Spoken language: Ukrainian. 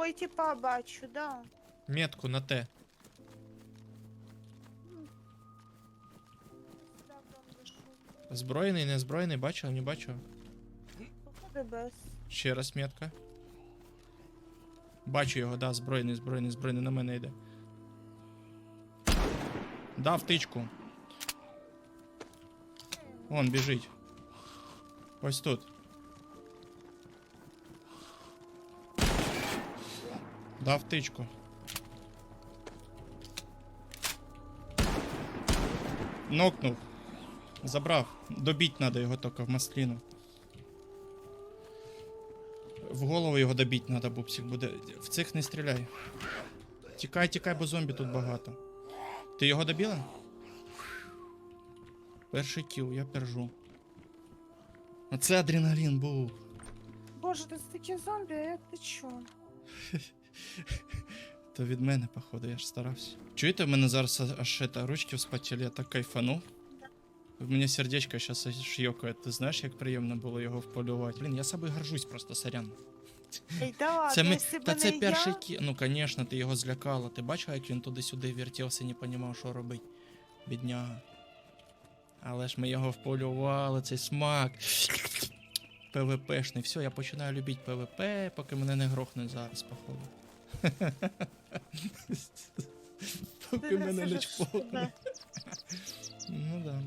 Ой, типа бачу, да. Метку на Т. Зброєний, не зброєний, бачив, не бачив. Без. Ще раз метка. Бачу його, да, збройний, збройний, збройний на мене йде. Дав тичку. Вон біжить. Ось тут. Дав тичку. Нокнув. Забрав. Добіть треба його тільки в масліну. В голову його добіть треба, бубсик буде. В цих не стріляй. Тікай, тікай, бо зомбі тут багато. Ти його добила? Перший кіл, я пержу. А це адреналін був. Боже, ти такі зомбі, а ти чо? То від мене, походу, я ж старався. Чуєте, в мене зараз аж это, ручки вспотіли, я так кайфанув. В мене сердечко зараз аж йокає. Ти знаєш, як приємно було його вполювати. Блін, я собою горжусь просто, сорян. Ей, да ладно, Це ми... якщо б Та це не перший я, кі... Ну, звісно, ти його злякала. Ти бачила, як він туди-сюди вертівся, не розумів, що робить. Бідняга. Але ж ми його вполювали, цей смак. ПВПшний. Все, я починаю любити ПВП, поки мене не грохнуть зараз, походу. Поки мене не розкажеш Ну да.